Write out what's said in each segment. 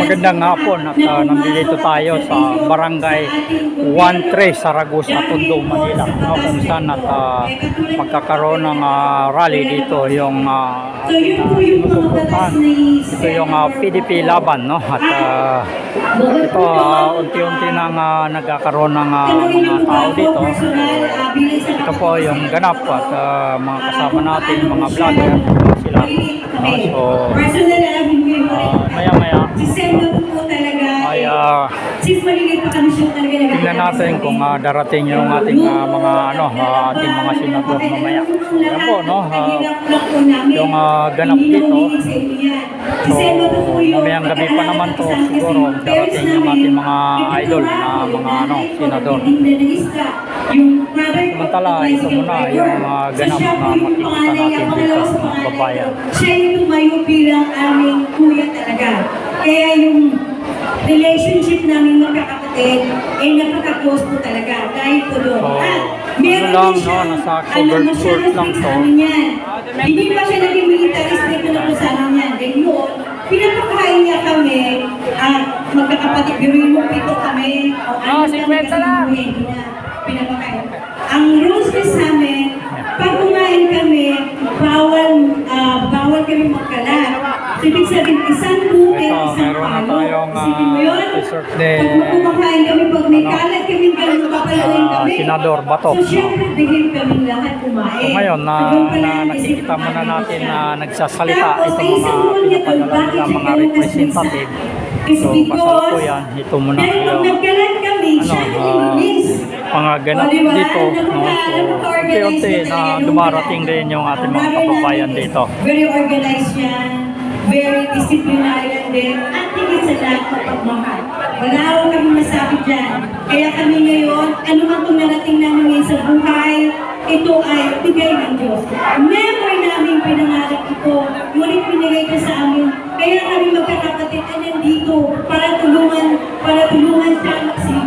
Magandang hapon at uh, nandito tayo sa barangay sa ating gobyerno. 13 Saragosa, Tondo, Manila no, kung saan at uh, magkakaroon ng uh, rally dito yung uh, na ito yung uh, PDP laban no at uh, ito uh, unti-unti nang uh, nagkakaroon ng uh, mga tao dito. ito po yung ganap at uh, mga kasama natin mga vlogger sila no, so maya maya Si Sendo po talaga. ay uh, Since maliliit pa kami siya talaga Tingnan natin kung ah, darating yung ating ah, mga ano, ah, ating mga senador mamaya. Yan po, no? ah, yung ah, ganap dito. So, mamayang gabi pa naman to siguro darating yung ating mga idol na mga ano, senador. Samantala, ito muna yung mga ganap na makikita natin dito mga babayan. Siya yung tumayo bilang aming kuya talaga. Kaya yung relationship namin magkakapatid ay napaka-close po talaga dahil po doon. So, At ano meron lang, din siya, no, nasa ano, masyadong lang to. yan. Hindi pa siya naging militarist dito na po sa amin yan. Then yun, pinapakain niya kami at magkakapatid, gawin mo pito kami 50 kasi lang. buhay, hindi na pinapakain. Ang rules kasi sa amin, pag kumain kami, bawal, ah, bawal kami magkalat. So, ibig sabihin, isang buke, Ito, isang meron na palo. tayong, ah, Isipin mo dessert din. Pag kumakain kami, pag may Ano? kalat kami, ganun Ah, kami. Senador Bato. So, syempre, bigyan kami lahat kumain. So ngayon na, na natin nakikita si muna natin na nagsasalita itong mga pinapadala nila mga representative. So because, kasalukuyan, ito muna dahil pag yung nagkalat kami, ano, siya ah, nag-release. mga ganap diba? dito. No? So, unti-unti na dumarating din yung ating mga is dito. Very organized yan. Very disciplinarian din. At higit sa lahat mapagmahal. Wala ako kami masabi dyan. Kaya kami ngayon, ano man itong narating namin ngayon sa buhay, ito ay bigay ng Diyos. Never namin pinangarap ito. Ngunit pinigay ka sa amin. Kaya kami magkakapatid na nandito para tulungan, para tulungan siya magsilbi.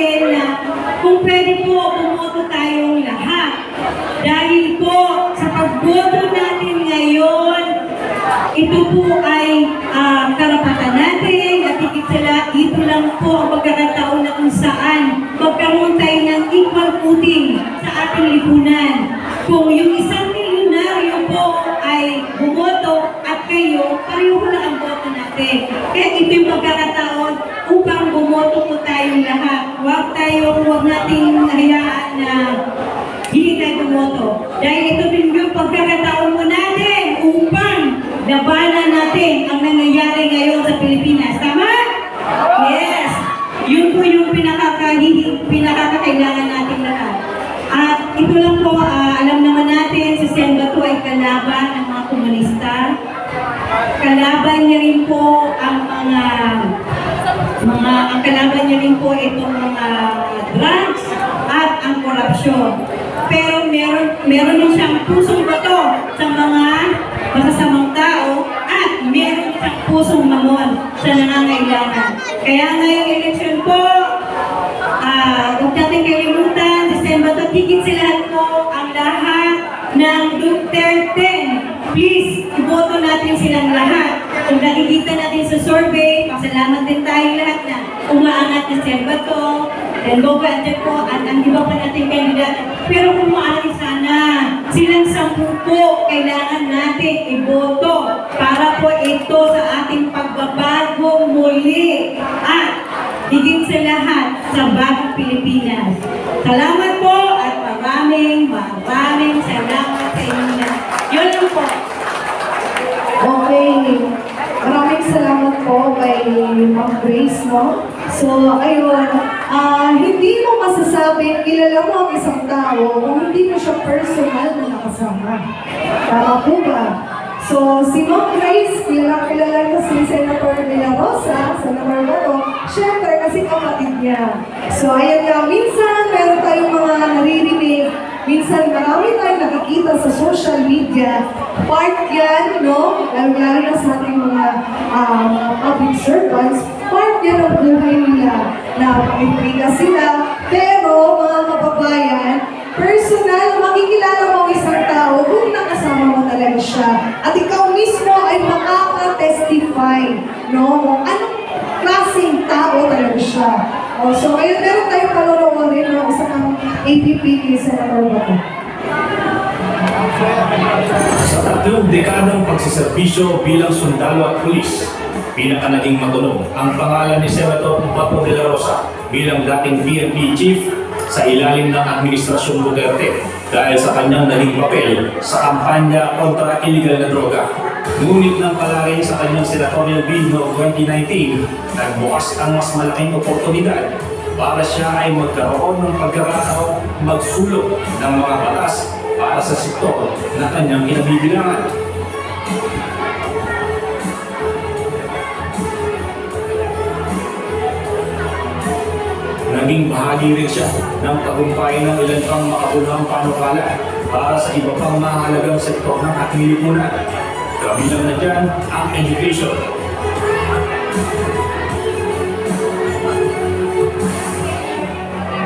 Akin na kung pwede po, bumoto tayong lahat. Dahil po, sa pagboto natin ngayon, ito po ay ah, karapatan natin at higit sa ito lang po ang pagkakataon na kung saan magkaroon tayo ng equal footing sa ating lipunan. Kung yung isang milyonaryo po ay bumoto at kayo, pareho lang ang boto natin. Kaya ito yung pagkakataon upang bumoto po tayong lahat. Tayo, huwag nating hayaan na hindi tayo bumoto. Dahil ito din yung pagkakataon mo natin upang labanan natin ang nangyayari ngayon sa Pilipinas. Tama? Yes. Yun po yung pinakakahihi, pinakakakailangan natin lahat. At ito lang po, ah, alam naman natin, si Senga po ay kalaban ng mga komunista. Kalaban niya rin po itong mga drugs at ang korupsyon. Pero meron meron din siyang pusong bato sa mga masasamang tao at meron siyang pusong mamon sa nangangailangan. Kaya ngayong eleksyon po, ah, huwag natin kalimutan, December to, higit sa lahat po ang lahat ng Duterte. Please, iboto natin silang lahat. Kung nakikita natin sa survey, pasalamat din tayong lahat na umaangat na si Bato, and Go Gante po, at ang iba pa nating kandidato. Pero kung maaari sana, silang sampu po kailangan natin iboto para po ito sa ating pagbabago muli. At higit sa lahat, sa bagong Pilipinas. Salamat po at maraming, maraming salamat sa inyo. Yun lang po. Okay. Maraming salamat po kay Ma'am Grace, no? So, ayun, ah, hindi mo masasabing kilala mo ang isang tao kung hindi mo siya personal na nakasama. Tama po ba? So, si Ma'am Grace, kilala kilala ko si Senator De La Rosa, Senator Bato, syempre kasi kapatid niya. So, ayan nga, minsan meron tayong mga naririnig, minsan marami tayong nakikita media. Part yan, no? Lalo-lalo na sa ating mga um, public servants, part yan ng buhay nila na pakikinig sila. Pero, mga kababayan, personal, makikilala mo ang isang tao kung nakasama mo talaga siya. At ikaw mismo ay makaka-testify, no? Anong klaseng tao talaga siya. Oh, so, ngayon meron tayong panonoodin ng isang APP Senator Bato. Sa tatlong dekadang pagsiservisyo bilang sundalo at pulis, pinaka naging matunog ang pangalan ni Senator Bato de la Rosa bilang dating PNP chief sa ilalim ng Administrasyon Duterte dahil sa kanyang naging papel sa kampanya kontra illegal na droga. Ngunit nang palagay sa kanyang senatorial bid noong 2019, nagbukas ang mas malaking oportunidad para siya ay magkaroon ng pagkakataong magsulong ng mga batas para sa sektor na kanyang kinabibilangan. Naging bahagi rin siya ng tagumpay ng ilan pang makabulhang panukala para sa iba pang mahalagang sektor ng ating lipunan. Kabilang na dyan ang education,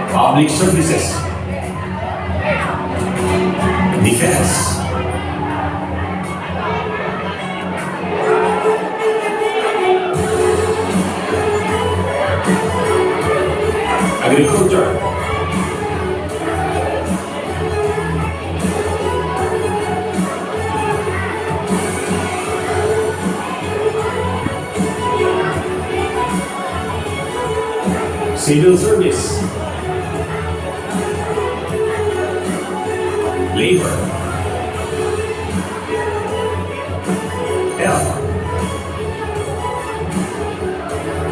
public services, defense, agriculture, civil service, health,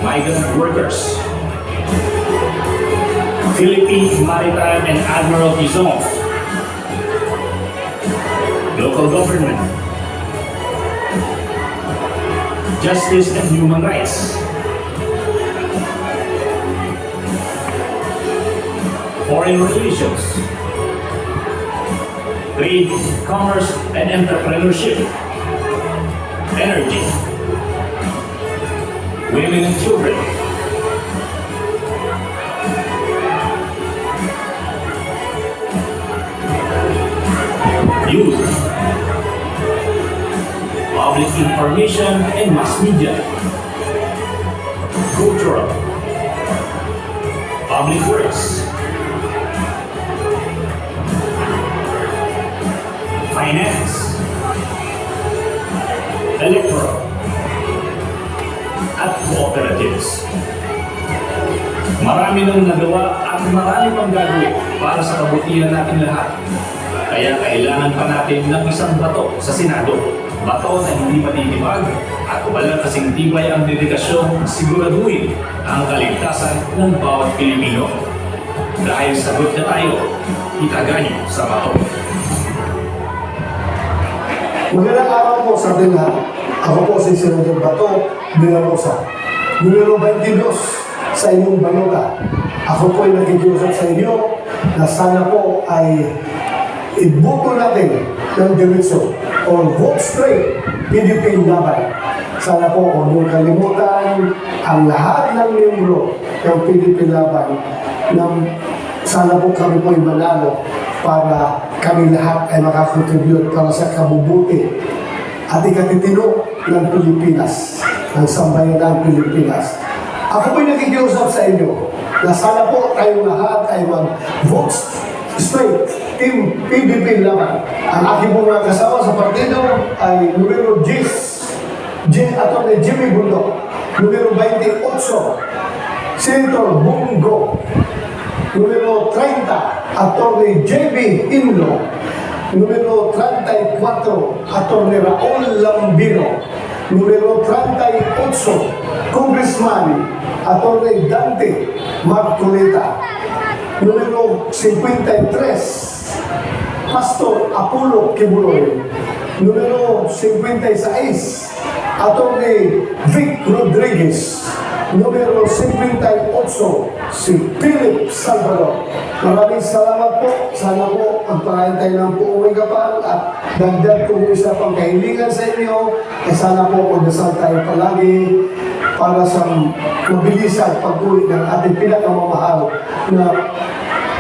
migrant workers, Philippine Maritime and Admiralty Zones, local government, justice and human rights, foreign relations, trade, commerce, and entrepreneurship, energy, women and children, youth, public information and mass media, cultural, public works, finance, electoral, at cooperatives. Marami nang nagawa at marami pang gagawin para sa kabutihan natin lahat. Kaya kailangan pa natin ng isang bato sa Senado. Bato na hindi matitibag at walang kasing tibay ang dedikasyong siguraduhin ang kaligtasan ng bawat Pilipino. Dahil sagot na tayo, itaganyo sa bato. Magandang araw po sa ating lahat. Ako po si Senador Bato de la Rosa. Numero 22 sa inyong balota. Ako po ay nakikiusap sa inyo na sana po ay ibuto natin ng diretso o vote straight PDP laban. Sana po huwag niyong kalimutan ang lahat ng miyembro ng PDP laban ng sana po kami po ay manalo para kami lahat ay makakontribute para sa kabubuti at ikatitino ng Pilipinas, ng sambayan ng Pilipinas. Ako po'y nakikiusap sa inyo na sana po tayong lahat ay mag-vote straight, Team PDP laban. Ang aking mga kasama sa partido ay numero 10, J. Atty. Jimmy Bundok, numero 28, Senator Bungo, número 30, actor de J.B. Himno, número 34, actor de Raúl Lambino, número 38, Congressman, actor de Dante Marcoleta, número 53, Pastor Apolo Quebuloy, número 56, actor de Vic Rodríguez, numero 58, si Philip Salvador. Maraming salamat po. Sana po ang pangayantay ng puuwi kapal at dagdag kung isa pang kahilingan sa inyo, eh sana po magdasal tayo palagi para sa mabilisan pag-uwi ng ating pinakamamahal na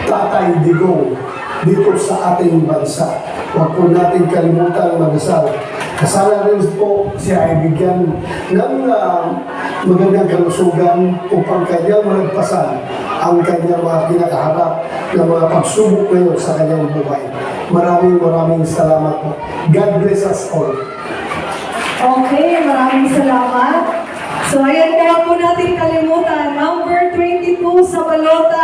Tatay Digong dito sa ating bansa. Huwag po natin kalimutan magdasal. Kasala rin po siya ay bigyan ng ah, magandang kalusugan upang kanyang malagpasan ang kanyang mga kinakaharap na mga pagsubok ngayon sa kanyang buhay. Maraming maraming salamat po. God bless us all. Okay, maraming salamat. So, ayan, kaya po natin kalimutan, number 22 sa balota.